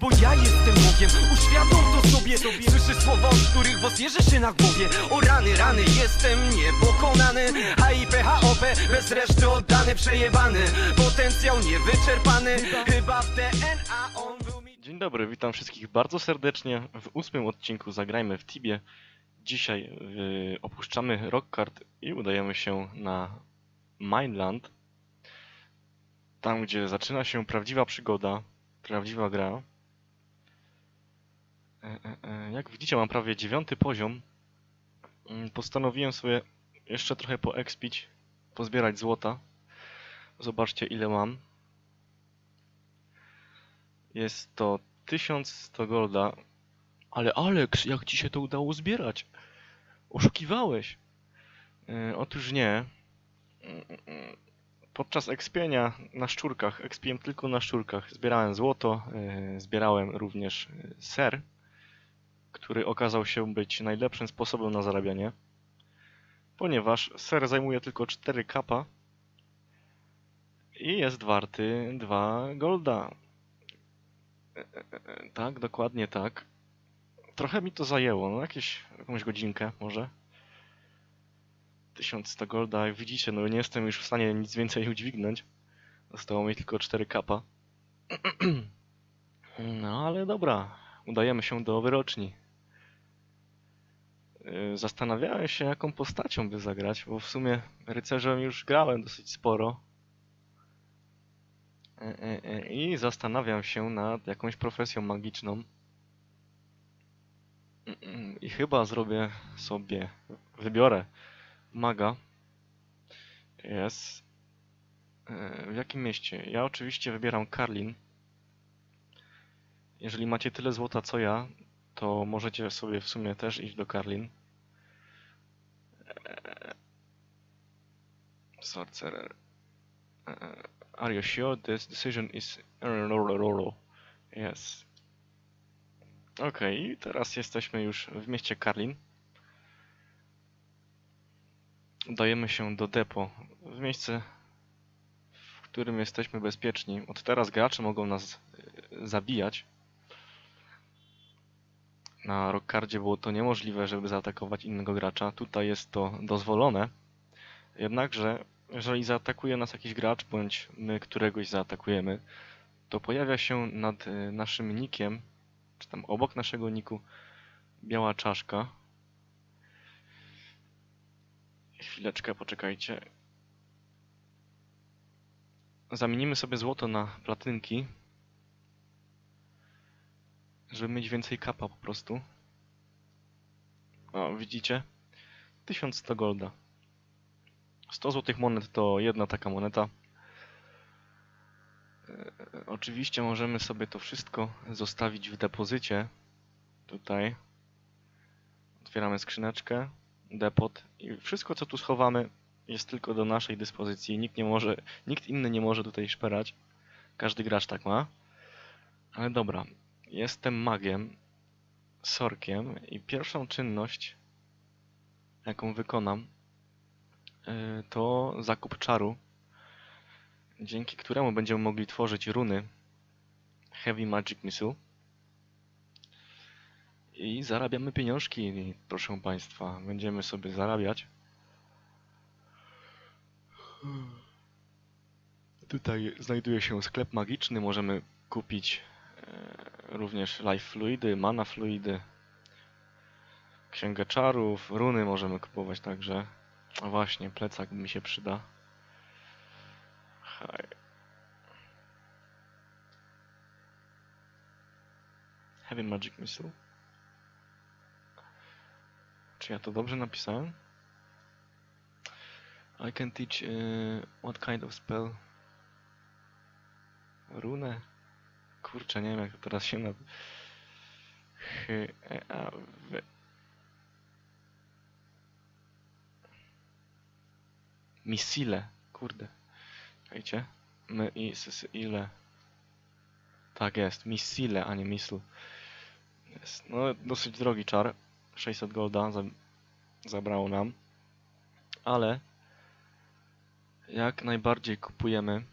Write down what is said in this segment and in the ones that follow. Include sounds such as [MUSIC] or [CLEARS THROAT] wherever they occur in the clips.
Bo ja jestem Bogiem, uświadom to sobie Słyszysz słowa, od których was jeży się na głowie. O rany, rany, jestem niepokonany. HIP, HOP, bez reszty oddany, przejebany. Potencjał niewyczerpany, chyba w DNA on był mi Dzień dobry, witam wszystkich bardzo serdecznie. W ósmym odcinku Zagrajmy w Tibie. Dzisiaj yy, opuszczamy Rockkart i udajemy się na Mineland. Tam, gdzie zaczyna się prawdziwa przygoda, prawdziwa gra. E, e, e, Jak widzicie, mam prawie dziewiąty poziom. Mm, Postanowiłem sobie jeszcze trochę poekspić, pozbierać złota. Zobaczcie, ile mam. Jest to 1100 golda. Ale Alex, jak ci się to udało zbierać? Oszukiwałeś. Otóż nie. Podczas ekspienia na szczurkach, ekspiłem tylko na szczurkach, zbierałem złoto, yy, zbierałem również yy, ser, który okazał się być najlepszym sposobem na zarabianie, ponieważ ser zajmuje tylko 4 kapa i jest warty 2 golda. Tak, dokładnie tak. Trochę mi to zajęło, no jakieś, jakąś godzinkę może. 1100 golda, jak widzicie, no nie jestem już w stanie nic więcej udźwignąć. Zostało mi tylko 4 kapa. [CLEARS THROAT] No ale dobra, udajemy się do wyroczni. Yy, Zastanawiałem się, jaką postacią by zagrać, bo w sumie rycerzem już grałem dosyć sporo. E, e, I zastanawiam się nad jakąś profesją magiczną. I chyba zrobię sobie, wybiorę maga. Jest. E, W jakim mieście? Ja oczywiście wybieram Karlin. Jeżeli macie tyle złota co ja, to możecie sobie w sumie też iść do Karlin. E, Sorcerer. E, Are you sure this decision is... Yes. I teraz jesteśmy już w mieście Karlin. Udajemy się do depo, w miejsce, w którym jesteśmy bezpieczni. Od teraz gracze mogą nas e, zabijać. Na Rockcardzie było to niemożliwe, żeby zaatakować innego gracza. Tutaj jest to dozwolone. Jednakże jeżeli zaatakuje nas jakiś gracz, bądź my któregoś zaatakujemy, to pojawia się nad y, naszym nikiem, czy tam obok naszego niku, biała czaszka. Chwileczkę, poczekajcie. Zamienimy sobie złoto na platynki, żeby mieć więcej kapa po prostu. O, widzicie? 1100 golda. 100 złotych monet to jedna taka moneta. E, Oczywiście możemy sobie to wszystko zostawić w depozycie. Tutaj. Otwieramy skrzyneczkę, depot i wszystko co tu schowamy jest tylko do naszej dyspozycji. Nikt nie może, nikt inny nie może tutaj szperać. Każdy gracz tak ma. Ale dobra, jestem magiem, sorkiem i pierwszą czynność jaką wykonam y, to zakup czaru, dzięki któremu będziemy mogli tworzyć runy Heavy Magic Missile. I zarabiamy pieniążki, proszę Państwa. Będziemy sobie zarabiać. Tutaj znajduje się sklep magiczny. Możemy kupić e, również life fluidy, mana fluidy, księgę czarów, runy możemy kupować także. A właśnie, plecak mi się przyda. Haj. Heavy Magic Missile. Czy ja to dobrze napisałem? I can teach uh, what kind of spell? Runę? Kurczę, nie wiem jak to teraz się. H, e. Misile, kurde. Czekajcie. My i ile. Tak jest, misile, a nie misl. Jest. No, dosyć drogi czar. 600 golda za, zabrało nam. Ale jak najbardziej kupujemy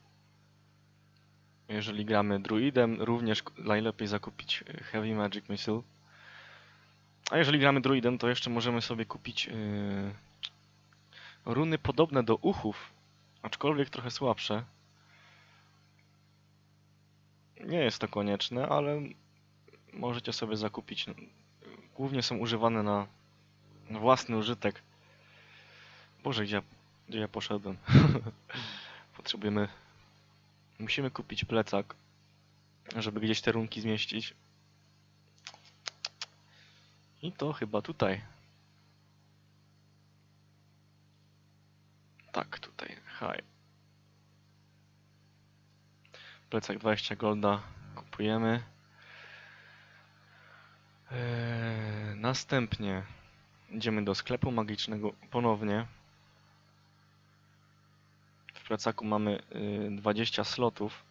Jeżeli gramy druidem, również najlepiej zakupić y, Heavy Magic Missile. A jeżeli gramy druidem, to jeszcze możemy sobie kupić yy, runy podobne do uchów, aczkolwiek trochę słabsze. Nie jest to konieczne, ale możecie sobie zakupić. Głównie są używane na własny użytek. Boże, gdzie ja, gdzie ja poszedłem? [LAUGHS] Potrzebujemy. Musimy kupić plecak, żeby gdzieś te runki zmieścić. I to chyba tutaj. Tak, tutaj. Haj. Plecak 20 golda kupujemy. Eee, następnie idziemy do sklepu magicznego ponownie. W plecaku mamy y, 20 slotów.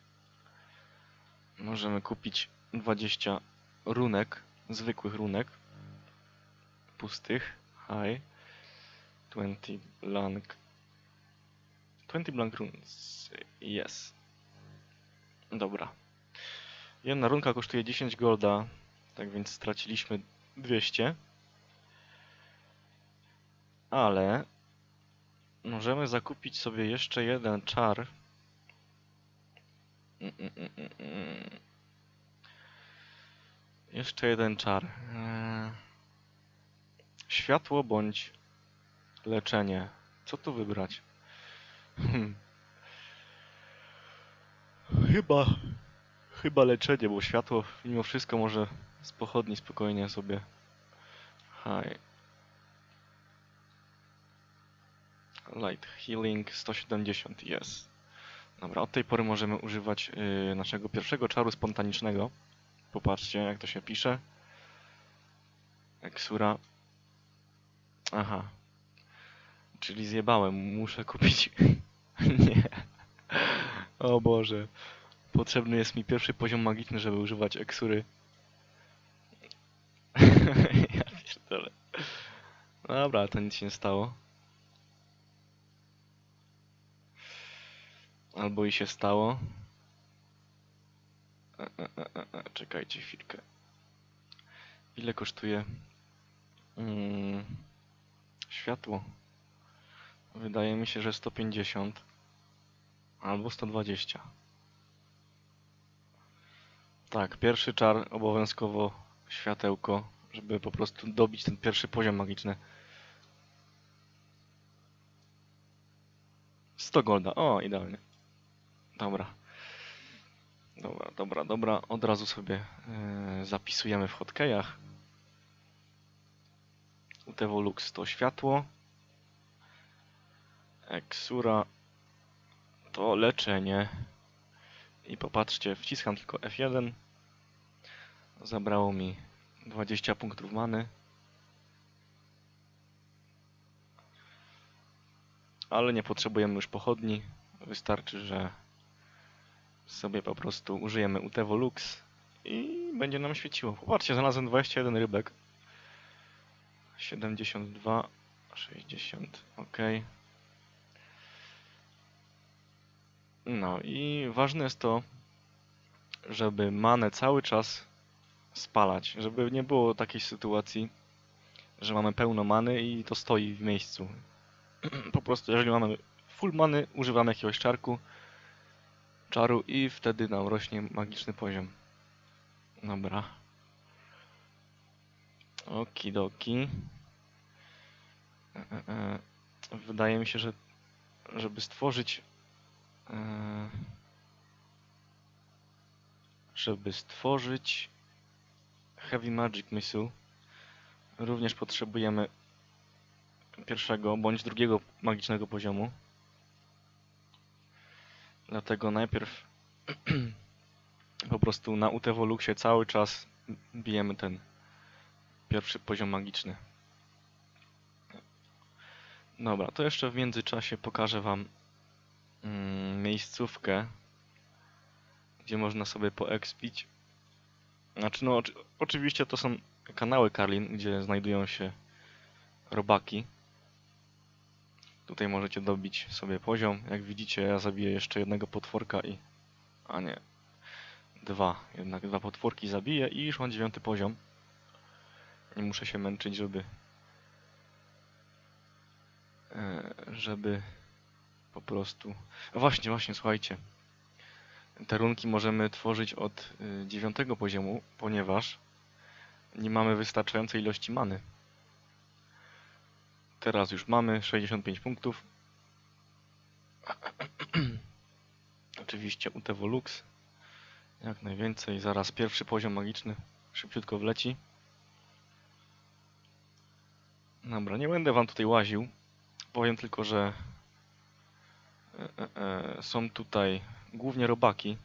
Możemy kupić 20 runek, zwykłych runek. Pustych. High. 20 blank. 20 blank runes. Yes. Dobra. Jedna runka kosztuje 10 golda, tak więc straciliśmy 200. Ale możemy zakupić sobie jeszcze jeden czar. Mm, mm, mm. Jeszcze jeden czar. Eee, Światło bądź leczenie. Co tu wybrać? Hmm. Chyba, chyba leczenie, bo światło mimo wszystko może z pochodni spokojnie sobie. Haj. Light Healing 170, jest. Dobra, od tej pory możemy używać yy, naszego pierwszego czaru spontanicznego. Popatrzcie, jak to się pisze. Eksura. Aha. Czyli zjebałem, muszę kupić. [LAUGHS] Nie. O Boże. Potrzebny jest mi pierwszy poziom magiczny, żeby używać eksury. Ja pierdolę. Dobra, to nic się nie stało. Albo i się stało. E, e, e, czekajcie chwilkę. Ile kosztuje mm, światło? Wydaje mi się, że 150 albo 120. Tak, pierwszy czar obowiązkowo światełko, żeby po prostu dobić ten pierwszy poziom magiczny. 100 golda, o idealnie. Dobra. Dobra, dobra, dobra. Od razu sobie e, zapisujemy w hotkeyach. Utevolux to światło. Exura to leczenie. I popatrzcie, wciskam tylko F1. Zabrało mi 20 punktów many. Ale nie potrzebujemy już pochodni. Wystarczy, że sobie po prostu użyjemy Utevolux i będzie nam świeciło. Popatrzcie, znalazłem 21 rybek. 72, 60, ok. No i ważne jest to, żeby manę cały czas spalać, żeby nie było takiej sytuacji, że mamy pełno many i to stoi w miejscu. [CLEARS THROAT] po prostu jeżeli mamy full many, używamy jakiegoś czarku, czaru i wtedy nam rośnie magiczny poziom. Dobra. Okidoki. E, e, e. Wydaje mi się, że żeby stworzyć żeby stworzyć Heavy Magic Missile również potrzebujemy pierwszego bądź drugiego magicznego poziomu. Dlatego najpierw [CLEARS THROAT] po prostu na Utevoluxie cały czas bijemy ten pierwszy poziom magiczny. Dobra, to jeszcze w międzyczasie pokażę Wam mm, miejscówkę, gdzie można sobie poekspić. Znaczy, no, oczy- oczywiście to są kanały Karlin, gdzie znajdują się robaki. Tutaj możecie dobić sobie poziom. Jak widzicie, ja zabiję jeszcze jednego potworka i... A nie. Dwa. Jednak dwa potworki zabiję i już mam dziewiąty poziom. Nie muszę się męczyć, żeby... e, Żeby po prostu... Właśnie, właśnie, słuchajcie. Te runki możemy tworzyć od y, dziewiątego poziomu, ponieważ nie mamy wystarczającej ilości many. Teraz już mamy 65 punktów. [CLEARS THROAT] Oczywiście UTW Lux. Jak najwięcej. Zaraz pierwszy poziom magiczny szybciutko wleci. Dobra, nie będę wam tutaj łaził. Powiem tylko, że e, e, e, są tutaj głównie robaki.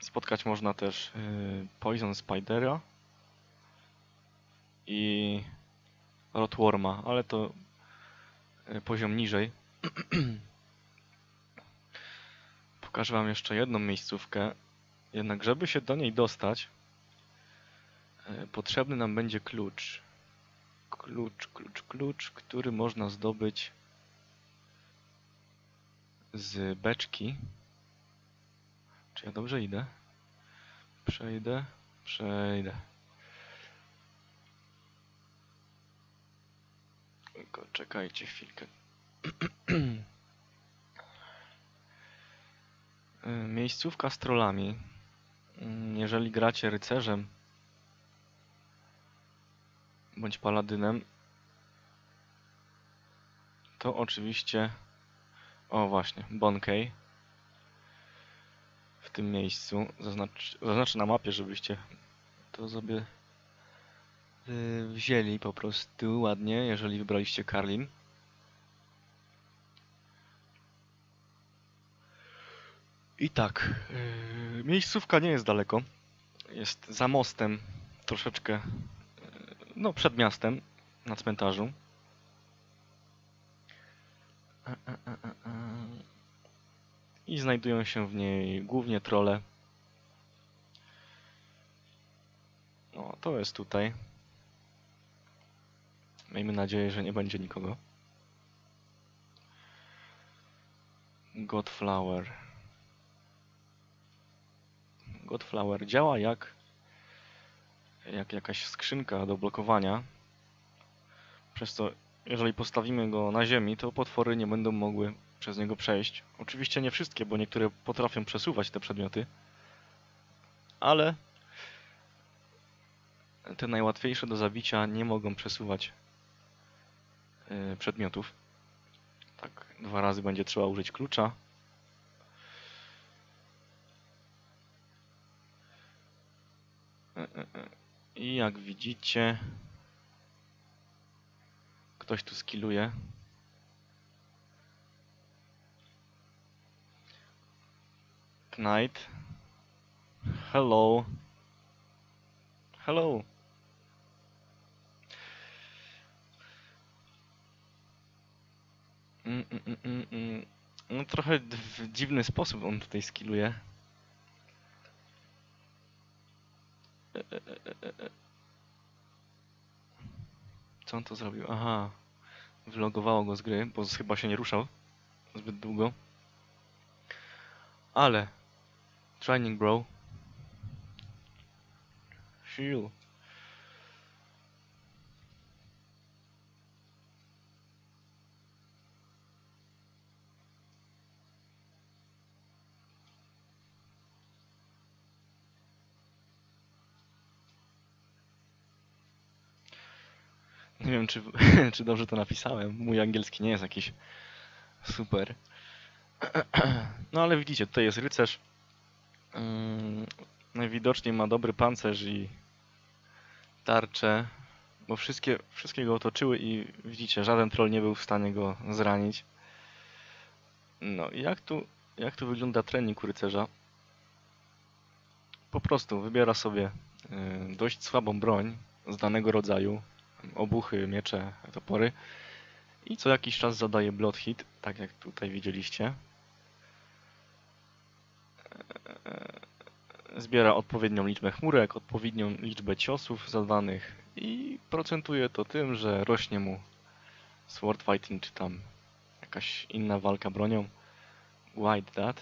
Spotkać można też y, Poison Spidera i Rotworma, ale to y, poziom niżej. [CLEARS THROAT] Pokażę wam jeszcze jedną miejscówkę. Jednak żeby się do niej dostać, y, potrzebny nam będzie klucz. Klucz, klucz, klucz, który można zdobyć z beczki. Czy ja dobrze idę? Przejdę, przejdę. Tylko czekajcie chwilkę. [CLEARS THROAT] Miejscówka z trollami. Jeżeli gracie rycerzem bądź paladynem, to oczywiście. O, właśnie, Bonkey w tym miejscu. Zaznacz, zaznaczę na mapie, żebyście to sobie y, wzięli po prostu ładnie, jeżeli wybraliście Karlin. I tak, y, miejscówka nie jest daleko. Jest za mostem, troszeczkę, y, no przed miastem, na cmentarzu. A, a, a, a, i znajdują się w niej głównie trole. No, to jest tutaj. Miejmy nadzieję, że nie będzie nikogo. Godflower. Godflower działa jak jak jakaś skrzynka do blokowania. Przez to, jeżeli postawimy go na ziemi, to potwory nie będą mogły przez niego przejść. Oczywiście nie wszystkie, bo niektóre potrafią przesuwać te przedmioty, ale te najłatwiejsze do zabicia nie mogą przesuwać yy, przedmiotów. Tak, dwa razy będzie trzeba użyć klucza. Yy, yy. I jak widzicie, ktoś tu skilluje. Knight. Hello. Hello. Mm, mm, mm, mm, mm. No trochę w dziwny sposób on tutaj skilluje. Co on to zrobił? Aha. Wylogowało go z gry, bo chyba się nie ruszał zbyt długo. Ale Training bro. Heal. Nie wiem, czy, [LAUGHS] czy dobrze to napisałem. Mój angielski nie jest jakiś super. [CLEARS THROAT] No ale widzicie, tutaj jest rycerz. Najwidoczniej ma dobry pancerz i tarczę, bo wszystkie, wszystkie go otoczyły i widzicie, żaden troll nie był w stanie go zranić. No i jak tu, jak tu wygląda trening rycerza? Po prostu wybiera sobie y, dość słabą broń z danego rodzaju, obuchy, miecze, topory i co jakiś czas zadaje blood hit, tak jak tutaj widzieliście. Zbiera odpowiednią liczbę chmurek, odpowiednią liczbę ciosów zadanych i procentuje to tym, że rośnie mu sword fighting czy tam jakaś inna walka bronią. White that.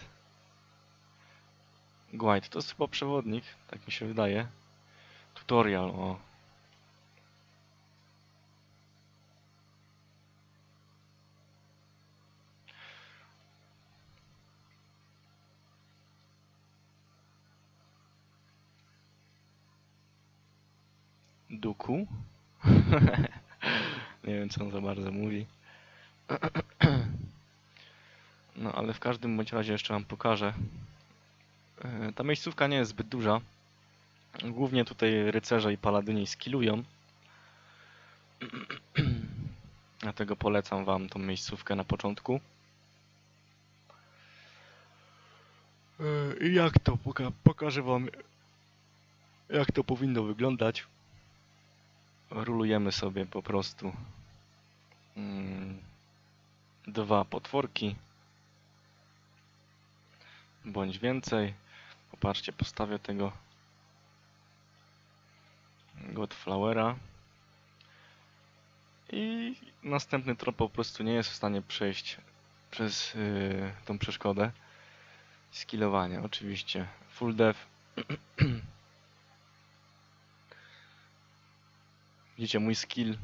Guide, to jest chyba przewodnik, tak mi się wydaje. Tutorial, o. Duku? [LAUGHS] Nie wiem, co on za bardzo mówi. No, ale w każdym bądź razie jeszcze wam pokażę. E, Ta miejscówka nie jest zbyt duża. Głównie tutaj rycerze i paladyni skillują. [CLEARS THROAT] Dlatego polecam wam tą miejscówkę na początku. E, I jak to? Poka pokażę wam jak to powinno wyglądać. Rulujemy sobie po prostu mm, dwa potworki bądź więcej. Popatrzcie, postawię tego Godflowera i następny trop po prostu nie jest w stanie przejść przez yy, tą przeszkodę skillowania. Oczywiście full dev [CLEARS THROAT] Widzicie, mój skill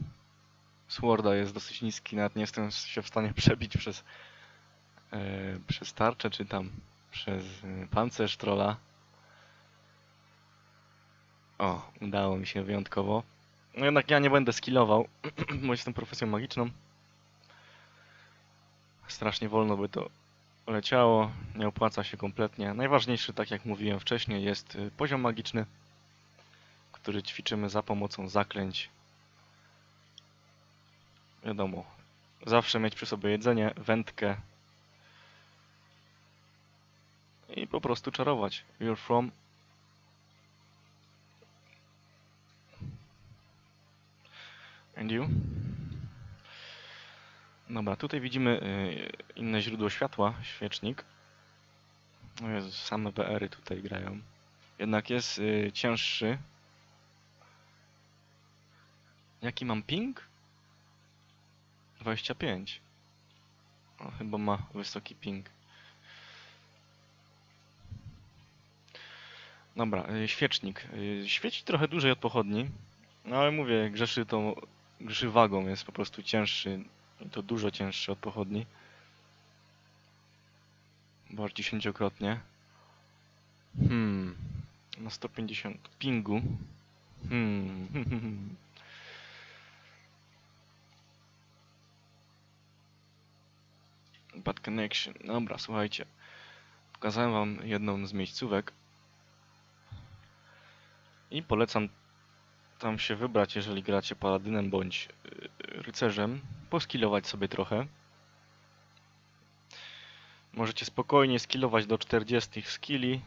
Sworda jest dosyć niski, nawet nie jestem się w stanie [LAUGHS] przebić przez, e, przez tarczę, czy tam przez e, pancerz trolla. O, udało mi się wyjątkowo. No jednak ja nie będę skillował, [CLEARS THROAT] bo jestem profesją magiczną. Strasznie wolno by to leciało, nie opłaca się kompletnie. Najważniejszy, tak jak mówiłem wcześniej, jest y, poziom magiczny, który ćwiczymy za pomocą zaklęć Wiadomo, zawsze mieć przy sobie jedzenie, wędkę i po prostu czarować. You're from and you. Dobra, tutaj widzimy y, inne źródło światła, świecznik. No same BR-y tutaj grają. Jednak jest y, cięższy. Jaki mam ping? 25. O, chyba ma wysoki ping. Dobra, y, świecznik. Y, Świeci trochę dłużej od pochodni, no ale mówię, grzeszy to grzeszy wagą, jest po prostu cięższy. I to dużo cięższy od pochodni. Bo aż dziesięciokrotnie. Hmm. Na 150 pingu. Hmm. Bad connection. Dobra, słuchajcie. Pokazałem wam jedną z miejscówek. I polecam tam się wybrać, jeżeli gracie paladynem bądź y, rycerzem. Poskilować sobie trochę. Możecie spokojnie skillować do 40 skilli.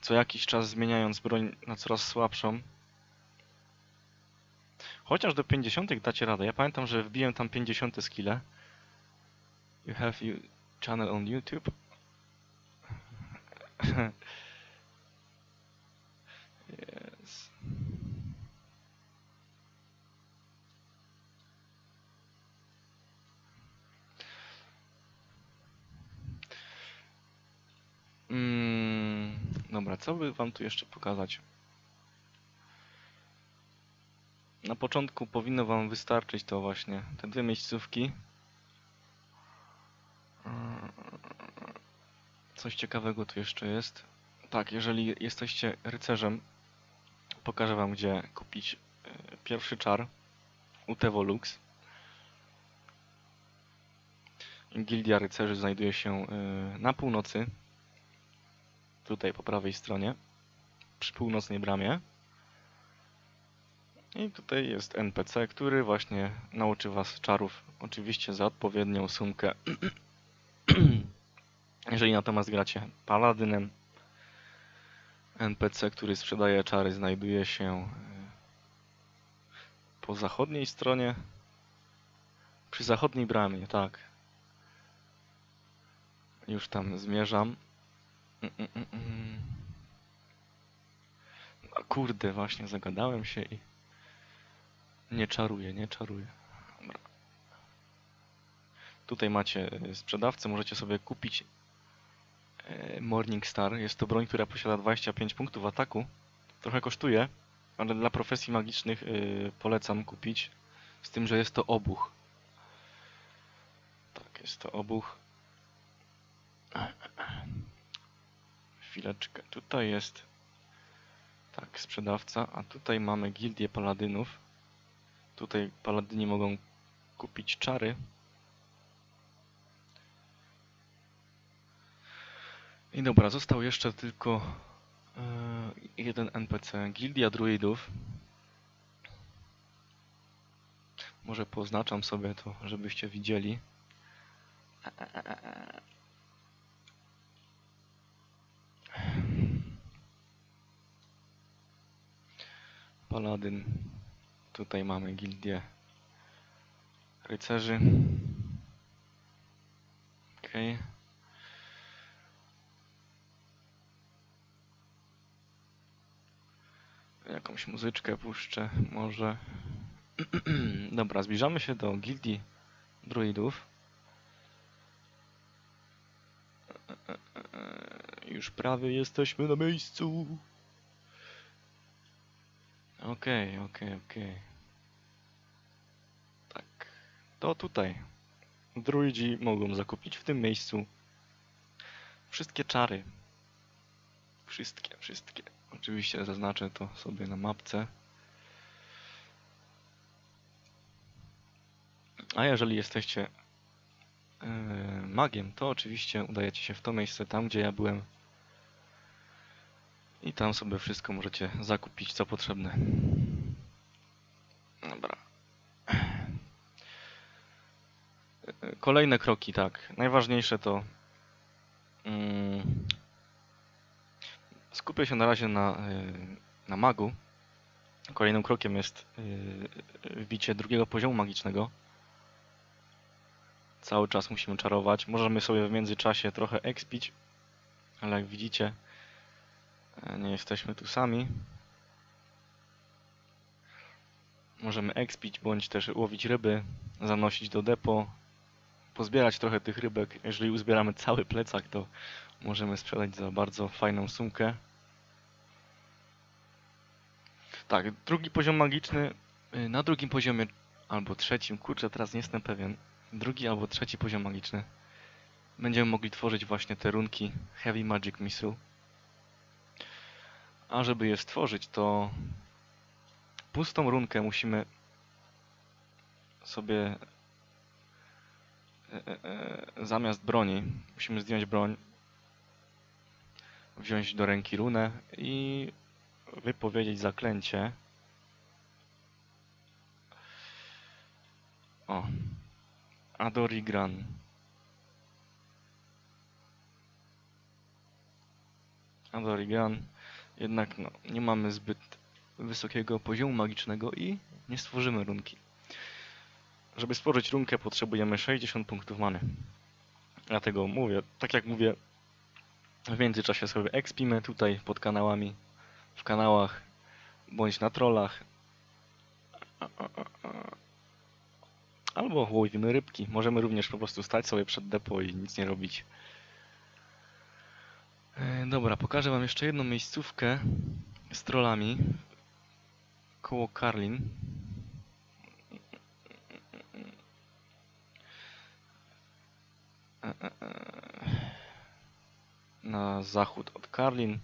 Co jakiś czas zmieniając broń na coraz słabszą. Chociaż do 50 dacie radę. Ja pamiętam, że wbiłem tam 50 skille. You have you channel on YouTube? [LAUGHS] yes. Mm, dobra, co by wam tu jeszcze pokazać? Na początku powinno wam wystarczyć to właśnie, te dwie miejscówki. Coś ciekawego tu jeszcze jest. Tak, jeżeli jesteście rycerzem, pokażę wam gdzie kupić e, pierwszy czar u Tevolux. Gildia rycerzy znajduje się e, na północy. Tutaj po prawej stronie. Przy północnej bramie. I tutaj jest NPC, który właśnie nauczy was czarów. Oczywiście za odpowiednią sumkę. [CLEARS THROAT] [CLEARS THROAT] Jeżeli natomiast gracie paladynem, NPC, który sprzedaje czary, znajduje się e, po zachodniej stronie. Przy zachodniej bramie, tak. Już tam zmierzam. Mm, mm, mm. No kurde, właśnie zagadałem się i nie czaruję, nie czaruję. Dobra. Tutaj macie e, sprzedawcę, możecie sobie kupić e, Morning Star. Jest to broń, która posiada 25 punktów ataku. Trochę kosztuje, ale dla profesji magicznych y, polecam kupić. Z tym, że jest to obuch. Tak, jest to obuch. Chwileczkę. Tutaj jest tak, sprzedawca, a tutaj mamy gildię paladynów. Tutaj paladyni mogą kupić czary. I dobra, został jeszcze tylko e, jeden NPC. Gildia Druidów. Może poznaczam sobie to, żebyście widzieli. Paladyn. Tutaj mamy gildię rycerzy. Okej. Jakąś muzyczkę puszczę, może. [CLEARS THROAT] Dobra, zbliżamy się do gildii druidów. Już prawie jesteśmy na miejscu. Okej, okej, okej. Tak. To tutaj. Druidzi mogą zakupić w tym miejscu wszystkie czary. Wszystkie, wszystkie. Oczywiście zaznaczę to sobie na mapce. A jeżeli jesteście yy, magiem, to oczywiście udajecie się w to miejsce, tam gdzie ja byłem. I tam sobie wszystko możecie zakupić, co potrzebne. Dobra. Yy, Kolejne kroki, tak. Najważniejsze to mm, skupię się na razie na, yy, na magu. Kolejnym krokiem jest wbicie drugiego poziomu magicznego. Cały czas musimy czarować. Możemy sobie w międzyczasie trochę expić, ale jak widzicie, e, nie jesteśmy tu sami. Możemy expić, bądź też łowić ryby, zanosić do depo, pozbierać trochę tych rybek. Jeżeli uzbieramy cały plecak, to możemy sprzedać za bardzo fajną sumkę. Tak, drugi poziom magiczny. y, Na drugim poziomie, albo trzecim, kurczę, teraz nie jestem pewien. Drugi albo trzeci poziom magiczny. Będziemy mogli tworzyć właśnie te runki Heavy Magic Missile. A żeby je stworzyć, to pustą runkę musimy sobie e, e, e, zamiast broni, musimy zdjąć broń, wziąć do ręki runę i wypowiedzieć zaklęcie. O. Adorigran. Adorigran. Jednak no, nie mamy zbyt wysokiego poziomu magicznego i nie stworzymy runki. Żeby stworzyć runkę potrzebujemy 60 punktów many. Dlatego mówię, tak jak mówię, w międzyczasie sobie expimy tutaj pod kanałami, w kanałach, bądź na trollach. Albo łowimy rybki. Możemy również po prostu stać sobie przed depo i nic nie robić. E, Dobra, pokażę wam jeszcze jedną miejscówkę z trollami koło Karlin. E, e. Na zachód od Karlin.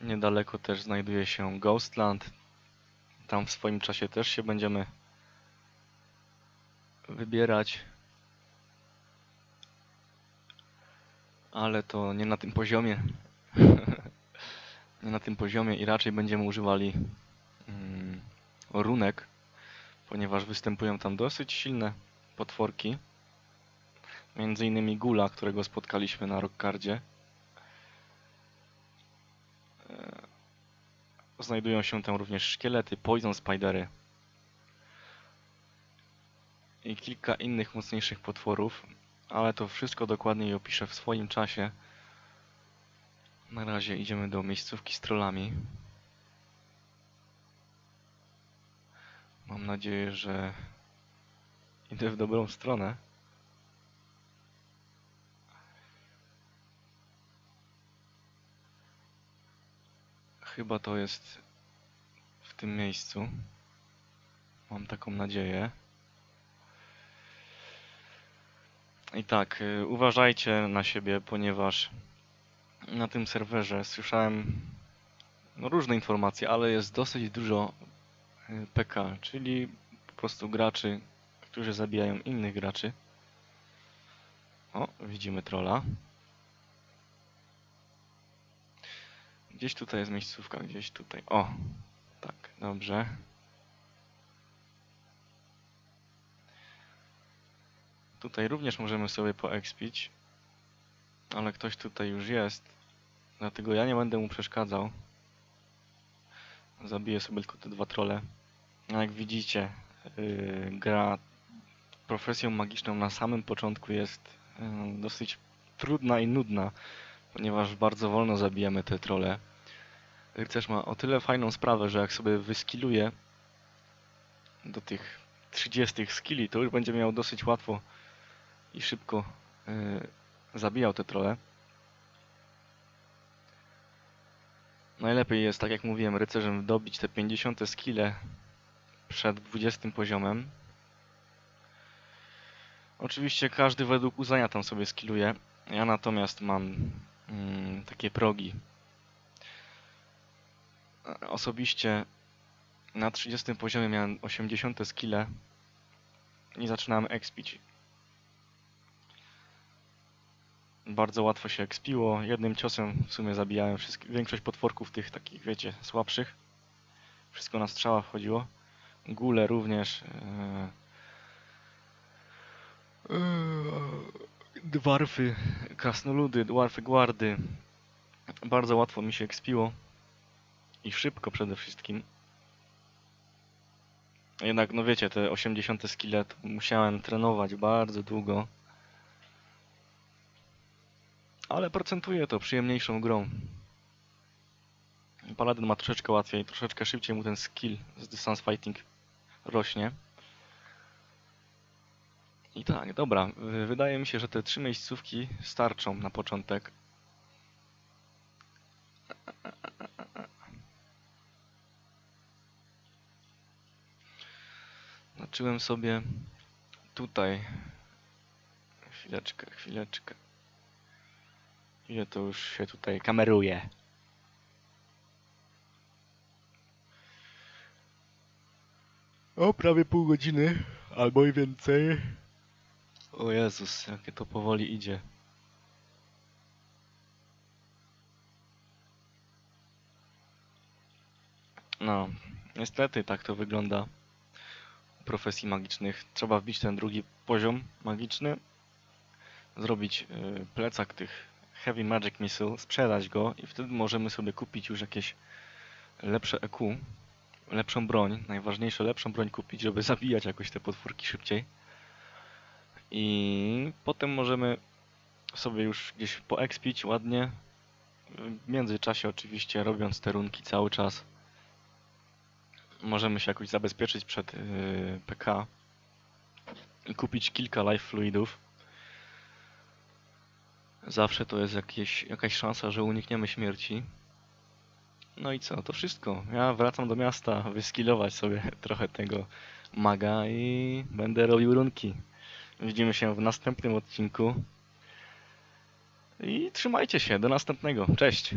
Niedaleko też znajduje się Ghostland. Tam w swoim czasie też się będziemy wybierać. Ale to nie na tym poziomie. [LAUGHS] nie na tym poziomie i raczej będziemy używali mm, runek, ponieważ występują tam dosyć silne potworki. Między innymi Gula, którego spotkaliśmy na Rockcardzie. Znajdują się tam również szkielety, Poison Spidery i kilka innych mocniejszych potworów, ale to wszystko dokładniej opiszę w swoim czasie. Na razie idziemy do miejscówki z trollami. Mam nadzieję, że idę w dobrą stronę. Chyba to jest w tym miejscu. Mam taką nadzieję. I tak, y, uważajcie na siebie, ponieważ na tym serwerze słyszałem no, różne informacje, ale jest dosyć dużo y, PK, czyli po prostu graczy, którzy zabijają innych graczy. O, widzimy trolla. Gdzieś tutaj jest miejscówka, gdzieś tutaj. O, tak, dobrze. Tutaj również możemy sobie poekspić, ale ktoś tutaj już jest, dlatego ja nie będę mu przeszkadzał. Zabiję sobie tylko te dwa trole. Jak widzicie, yy, gra profesją magiczną na samym początku jest yy, dosyć trudna i nudna, ponieważ bardzo wolno zabijamy te trole. Rycerz ma o tyle fajną sprawę, że jak sobie wyskiluje do tych 30 skilli, to już będzie miał dosyć łatwo i szybko yy, zabijał te trole. Najlepiej jest, tak jak mówiłem, rycerzem dobić te 50 skille przed 20 poziomem. Oczywiście każdy według uznania tam sobie skilluje. Ja natomiast mam mm, takie progi. Osobiście na 30 poziomie miałem 80 skille i zaczynałem expić. Bardzo łatwo się expiło. Jednym ciosem w sumie zabijałem większość potworków tych takich, wiecie, słabszych. Wszystko na strzała wchodziło. Gule również. e, Dwarfy, krasnoludy, dwarfy guardy. Bardzo łatwo mi się expiło. I szybko przede wszystkim. Jednak, no wiecie, te 80 skille musiałem trenować bardzo długo. Ale procentuje to przyjemniejszą grą. Paladyn ma troszeczkę łatwiej, troszeczkę szybciej mu ten skill z distance fighting rośnie. I tak, dobra, wydaje mi się, że te trzy miejscówki starczą na początek. Znaczyłem sobie tutaj. Chwileczkę, chwileczkę. Ile to już się tutaj kameruje? O, prawie pół godziny, albo i więcej. O Jezus, jakie to powoli idzie. No, niestety tak to wygląda u profesji magicznych. Trzeba wbić ten drugi poziom magiczny, zrobić y, plecak tych Heavy Magic Missile, sprzedać go i wtedy możemy sobie kupić już jakieś lepsze EQ, lepszą broń, najważniejsze lepszą broń kupić, żeby [LAUGHS] zabijać jakoś te potwórki szybciej. I potem możemy sobie już gdzieś poekspić ładnie, w międzyczasie oczywiście robiąc te runki cały czas. Możemy się jakoś zabezpieczyć przed yy, PK i kupić kilka life fluidów. Zawsze to jest jakieś, jakaś szansa, że unikniemy śmierci. No i co, to wszystko. Ja wracam do miasta, wyskilować sobie [LAUGHS] trochę tego maga i będę robił runki. Widzimy się w następnym odcinku. I trzymajcie się, do następnego. Cześć!